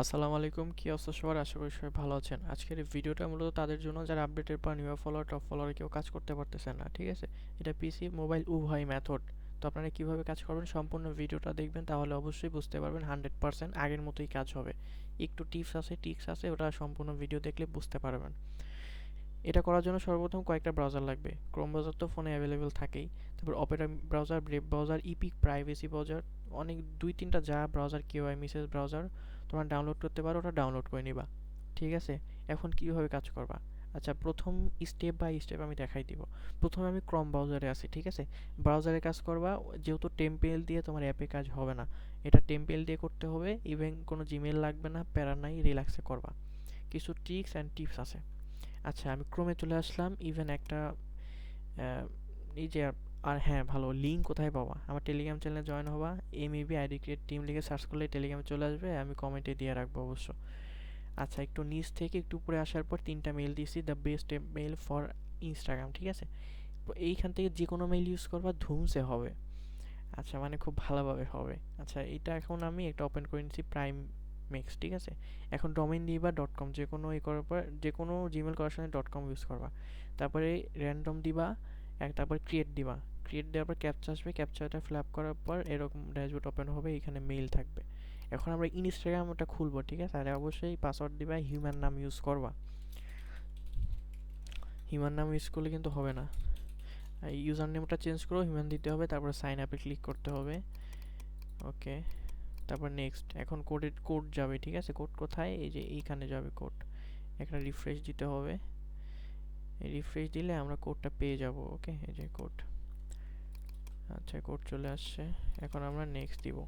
আসসালামু আলাইকুম, কি অবস্থা সবার? আশা করি সবাই ভালো আছেন। আজকের এই ভিডিওটা মূলত তাদের জন্য যারা আপডেটের পর নিউ ফলোয়ার টপ ফলোয়ার কেউ কাজ করতে পারতেছেন না, ঠিক আছে? এটা পিসি মোবাইল উভয় মেথড তো আপনারা কীভাবে কাজ করবেন সম্পূর্ণ ভিডিওটা দেখবেন, তাহলে অবশ্যই বুঝতে পারবেন হান্ড্রেড পার্সেন্ট আগের মতোই কাজ হবে। একটু টিপস আছে টিক্স আছে, ওটা সম্পূর্ণ ভিডিও দেখলে বুঝতে পারবেন। এটা করার জন্য সর্বপ্রথম কয়েকটা ব্রাউজার লাগবে। ক্রোম ব্রাউজার তো ফোনে অ্যাভেলেবেল থাকেই। তারপর Opera browser Brave browser Epic privacy browser অনেক দুই তিনটা যা ব্রাউজার কেউ আই মিসেস ব্রাউজার তোমরা ডাউনলোড করতে পারো, ওটা ডাউনলোড করে নিবা। ঠিক আছে? এখন কীভাবে কাজ করবা? আচ্ছা প্রথম স্টেপ বাই স্টেপ আমি দেখাই দিব। প্রথমে আমি ক্রম ব্রাউজারে আছি, ঠিক আছে? ব্রাউজারে কাজ করবা, যেহেতু টেম্পেল দিয়ে তোমার অ্যাপে কাজ হবে না। এটা টেম্পেল দিয়ে করতে হবে ইভেন কোনো জিমেল লাগবে না, প্যারা নাই রিল্যাক্সে করবা। কিছু ট্রিক্স অ্যান্ড টিপস আছে। আচ্ছা আমি ক্রমে চলে আসলাম ইভেন একটা এই যে আর হ্যাঁ ভালো। লিঙ্ক কোথায় পাবা? আমার টেলিগ্রাম চ্যানেলে জয়েন হবা। এমইবি আইডি ক্রিয়েট টিম লিখে সার্চ করলে টেলিগ্রামে চলে আসবে। আমি কমেন্টে দিয়ে রাখব অবশ্য। আচ্ছা একটু নিচ থেকে একটু উপরে আসার পর তিনটা মেল দিয়েছি। The best mail for Instagram ঠিক আছে? এইখান থেকে যে কোনো মেল ইউজ করবা, ধুমসে হবে। আচ্ছা মানে খুব ভালোভাবে হবে। আচ্ছা এটা এখন আমি একটা ওপেন করে নিচ্ছি প্রাইম মেক্স ঠিক আছে? এখন ডোমেন দিবা ডট কম যে কোনো ই করার পর যে কোনো জিমেল করার সময় ডট কম ইউজ করবা। তারপরে র্যান্ডম দিবা, এক তারপর ক্রিয়েট দিবা। ক্রিয়েট দেওয়ার পর ক্যাপচা আসবে ক্যাপচাটা ফিল আপ করার পর এরকম ড্যাশবোর্ড ওপেন হবে, এখানে মেইল থাকবে। এখন আমরা ইনস্টাগ্রাম ওটা খুলবো, ঠিক আছে? আর অবশ্যই পাসওয়ার্ড দিবা হিউম্যান নাম ইউজ করবা। হিউম্যান নাম ইউজ করলে কিন্তু হবে না। ইউজার নেমটা চেঞ্জ করো হিউম্যান দিতে হবে, তারপর সাইন আপে ক্লিক করতে হবে। ওকে তারপর নেক্সট এখন কোডের কোড যাবে, ঠিক আছে? কোড কোথায়? এই যে এইখানে যাবে কোড একটা রিফ্রেশ দিতে হবে। রিফ্রেশ দিলে আমরা কোডটা পেয়ে যাব ওকে এই যে কোড আচ্ছা কোড চলে আসছে। এখন আমরা নেক্সট দিব।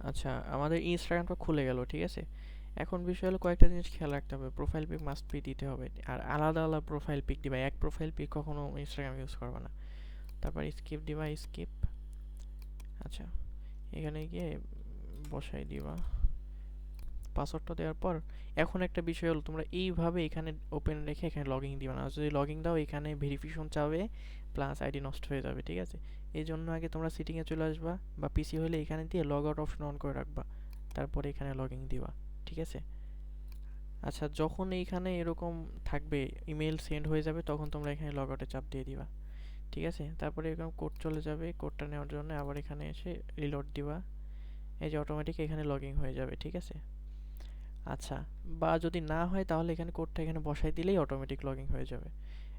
আচ্ছা আমাদের ইনস্টাগ্রামটা খুলে গেল, ঠিক আছে? এখন বিষয় হলো কয়েকটা জিনিস খেয়াল রাখতে হবে। প্রোফাইল পিক মাস্ট পি দিতে হবে। আর আলাদা আলাদা প্রোফাইল পিক দিবা। এক প্রোফাইল পিক কখনো ইনস্টাগ্রাম ইউজ করবে না। তারপর স্কিপ দিবা স্কিপ আচ্ছা এখানে গিয়ে বসাই দিবা। পাসওয়ার্ডটা দেওয়ার পর, এখন একটা বিষয় হলো তোমরা এইভাবে এখানে ওপেন রেখে এখানে লগইন দিবা না। যদি লগইন দাও, এখানে ভেরিফিকেশন চাবে প্লাস আইডি নষ্ট হয়ে যাবে, ঠিক আছে? এই জন্য আগে তোমরা সিটিংয়ে চলে আসবা বা পিসি হলে এখানে দিয়ে লগ আউট অপশন অন করে রাখবা। তারপরে এখানে লগইন দিবা, ঠিক আছে? আচ্ছা যখন এইখানে এরকম থাকবে ইমেল সেন্ড হয়ে যাবে, তখন তোমরা এখানে লগ আউটে চাপ দিয়ে দিবা, ঠিক আছে? তারপরে এরকম কোড চলে যাবে কোডটা নেওয়ার জন্য আবার এখানে এসে রিলোড দিবা। এই যে অটোমেটিক এখানে লগইন হয়ে যাবে, ঠিক আছে? আচ্ছা বা যদি না হয় তাহলে এখানে কোডটা এখানে বসাই দিলেই অটোমেটিক লগিং হয়ে যাবে।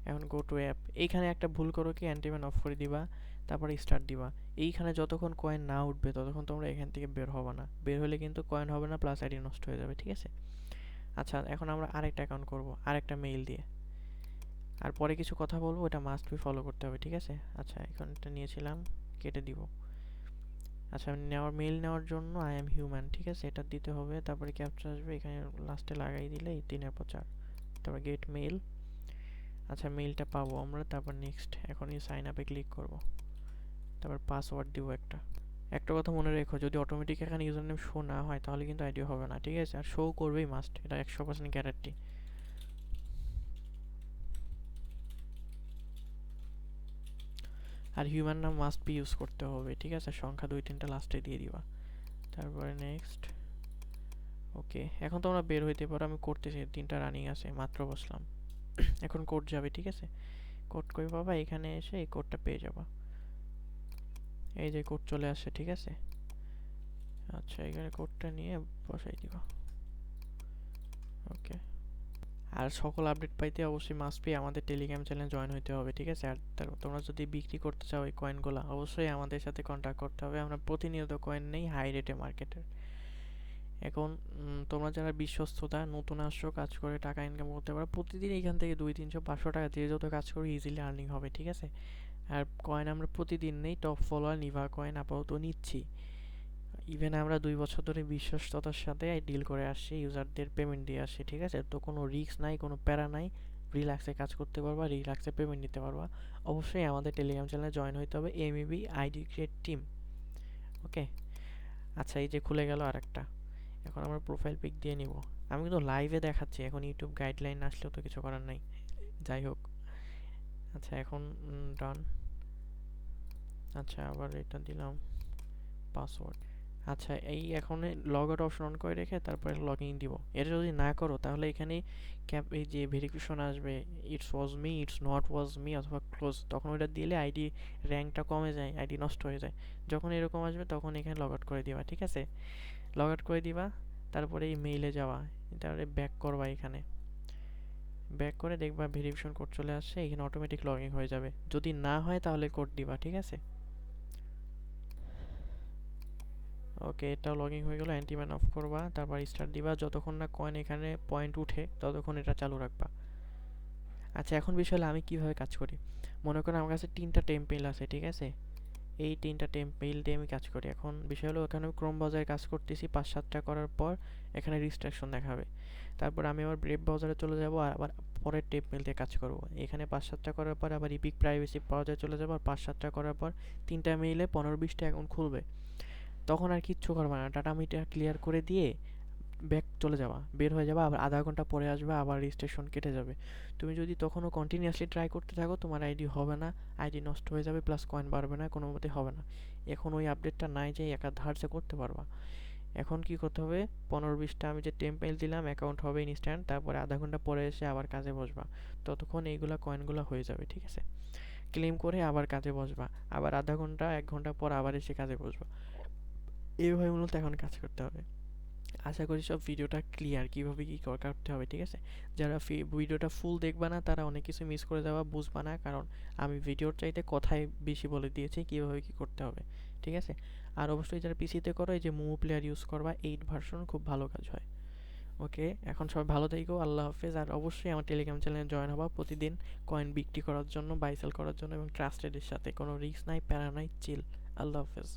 এখন গো টু অ্যাপ এইখানে একটা ভুল করো কি অ্যান্টিম্যান অফ করে দিবা, তারপরে স্টার্ট দিবা। এইখানে যতক্ষণ কয়েন না উঠবে, ততক্ষণ তোমরা এখান থেকে বের হবে না। বের হলে কিন্তু কয়েন হবে না প্লাস আইডি নষ্ট হয়ে যাবে, ঠিক আছে? আচ্ছা এখন আমরা আরেকটা অ্যাকাউন্ট করব, আরেকটা মেইল দিয়ে। আর পরে কিছু কথা বলব এটা মাস্ট বি ফলো করতে হবে, ঠিক আছে? আচ্ছা এখন এটা নিয়েছিলাম, কেটে দিব। আচ্ছা নেওয়ার মেল নেওয়ার জন্য আই এম হিউম্যান ঠিক আছে? এটা দিতে হবে, তারপরে ক্যাপচার আসবে, এখানে লাস্টে লাগাই দিলে এই তিনের পর চার। তারপর গেট মেল আচ্ছা মেলটা পাবো আমরা, তারপর নেক্সট এখনই সাইন আপে ক্লিক করব। তারপর পাসওয়ার্ড দিব একটা। একটা কথা মনে রেখো, যদি অটোমেটিক এখানে ইউজার নেম শো না হয়, তাহলে কিন্তু আইডিয়া হবে না, ঠিক আছে? আর শো করবেই মাস্ট এটা একশো পার্সেন্ট গ্যারান্টি আর হিউম্যান নাম মাস্ট বি ইউজ করতে হবে, ঠিক আছে? সংখ্যা দুই, তিনটা লাস্টে দিয়ে দিবা। তারপরে নেক্সট ওকে এখন তোমরা বের হইতে পারো, আমি করতেছি, তিনটা রানিং আছে, মাত্র বসলাম। এখন কোড যাবে, ঠিক আছে? কোড কই পাবা? এখানে এসে এই কোডটা পেয়ে যাবা। এই যে কোড চলে আসছে, ঠিক আছে? আচ্ছা এখানে কোডটা নিয়ে বসাই দিবা। ওকে আর সকল আপডেট পাইতে অবশ্যই মাস্ট বি আমাদের টেলিগ্রাম চ্যানেল জয়েন হতে হবে, ঠিক আছে? আর তোমরা যদি বিক্রি করতে চাও এই কয়েনগুলো অবশ্যই আমাদের সাথে কন্ট্যাক্ট করতে হবে। আমরা প্রতিনিয়ত কয়েন নেই হাই রেটে মার্কেটের এখন তোমরা যারা বিশ্বস্ততা, নতুন আসছো, কাজ করে টাকা ইনকাম করতে পারো, প্রতিদিন এখান থেকে দুই তিনশো পাঁচশো টাকা দিয়ে যত কাজ করো ইজিলি আর্নিং হবে, ঠিক আছে? আর কয়েন আমরা প্রতিদিন নেই টপ ফলোয়ার নিভা কয়েন আপাতত নিচ্ছি। ইভেন আমরা দুই বছর ধরে বিশ্বস্ততার সাথে ডিল করে আসছি ইউজারদের পেমেন্ট দিয়ে আসছি, ঠিক আছে? তো কোনো রিস্ক নাই, কোনো প্যারা নাই। রিল্যাক্সে কাজ করতে পারবা রিল্যাক্সে পেমেন্ট নিতে পারবা। অবশ্যই আমাদের টেলিগ্রাম চ্যানেলে জয়েন হইতে হবে MEB ID create team okay আচ্ছা এই যে খুলে গেল আরেকটা। এখন আমরা প্রোফাইল পিক দিয়ে নিব। আমি কিন্তু লাইভে দেখাচ্ছি, এখন ইউটিউব গাইডলাইন আসলেও তো কিছু করার নাই। যাই হোক। আচ্ছা এখন ডান আচ্ছা আবার এটা দিলাম। পাসওয়ার্ড আচ্ছা এই এখন লগ আউট অপশন অন করে রেখে তারপরে লগ ইন দিব। এটা যদি না করো, তাহলে এখানে ক্যাপ এই যে ভেরিফিকেশন আসবে it's was me it's not was me অথবা ক্লোজ তখন ওইটা দিলে আইডি র্যাঙ্কটা কমে যায় আইডি নষ্ট হয়ে যায়। যখন এরকম আসবে, তখন এখানে লগ আউট করে দিবা, ঠিক আছে? লগ আউট করে দিবা, তারপরে এই মেইলে যাওয়া তারপরে ব্যাক করবা এখানে। ব্যাক করে দেখবা ভেরিফিকেশন কোড চলে আসছে, এখানে অটোমেটিক লগ ইন হয়ে যাবে। যদি না হয়, তাহলে কোড দিবা, ঠিক আছে? ওকে, এটাও লগইন হয়ে গেল অ্যান্টিম্যান অফ করবা, তারপর স্টার্ট দিবা, যতক্ষণ না কয়েন এখানে পয়েন্ট উঠে, ততক্ষণ এটা চালু রাখবা। আচ্ছা এখন বিষয় হলো আমি কীভাবে কাজ করি? মনে করেন আমার কাছে তিনটা টেম্পেল আছে, ঠিক আছে? এই তিনটা টেম্পেল দিয়ে আমি কাজ করি। এখন বিষয় হলো এখানে ক্রোম বাজারে কাজ করতেছি পাঁচ সাতটা করার পর এখানে রিস্ট্রাকশন দেখাবে। তারপর আমি আবার ব্রেভ ব্রাউজারে চলে যাব আর আবার পরের টেম্পেল দিয়ে কাজ করব। এখানে পাঁচ সাতটা করার পর আবার ইপিক প্রাইভেসি ব্রাউজারে চলে যাব, আর পাঁচ সাতটা করার পর তিনটা মেইলে পনেরো বিশটা অ্যাকাউন্ট খুলবে। তখন আর কিচ্ছু করবে না। ডাটা মিটার ক্লিয়ার করে দিয়ে ব্যাক চলে যাওয়া বের হয়ে যাবা, আবার আধা ঘণ্টা পরে আসবে, আবার রেজিস্ট্রেশন কেটে যাবে। তুমি যদি তখনও কন্টিনিউয়াসলি ট্রাই করতে থাকো, তোমার আইডি হবে না। আইডি নষ্ট হয়ে যাবে প্লাস কয়েন বাড়বে না কোনো মতে হবে না। এখন ওই আপডেটটা নাই যে একা ধারসে করতে পারবা। এখন কি করতে হবে? পনেরো বিশটা আমি যে টেম্পেল দিলাম অ্যাকাউন্ট হবে ইনস্ট্যান্ট তারপরে আধা ঘণ্টা পরে এসে আবার কাজে বসবা। ততক্ষণ এইগুলা কয়েনগুলো হয়ে যাবে, ঠিক আছে? ক্লেম করে আবার কাজে বসবা। আবার আধা ঘণ্টা, এক ঘণ্টা পর আবার এসে কাজে বসবা। এইভাবে মূলত এখন কাজ করতে হবে। আশা করি সব ভিডিওটা ক্লিয়ার কীভাবে কী করতে হবে, ঠিক আছে? যারা ভিডিওটা ফুল দেখবা না, তারা অনেক কিছু মিস করে যাওয়া বুঝবা না, কারণ আমি ভিডিওর চাইতে কথাই বেশি বলে দিয়েছি কীভাবে কী করতে হবে, ঠিক আছে? আর অবশ্যই যারা পিসিতে করো, এই যে মোমো প্লেয়ার ইউজ করবা এইট ভার্সন খুব ভালো কাজ হয়। ওকে এখন সবাই ভালো থেকো, আল্লাহ হাফেজ। আর অবশ্যই আমার টেলিগ্রাম চ্যানেলে জয়েন হবা প্রতিদিন কয়েন বিক্রি করার জন্য বাইসেল করার জন্য এবং ট্রাস্টেডের সাথে। কোনো রিস্ক নাই, প্যারা নাই চিল আল্লাহ হাফেজ।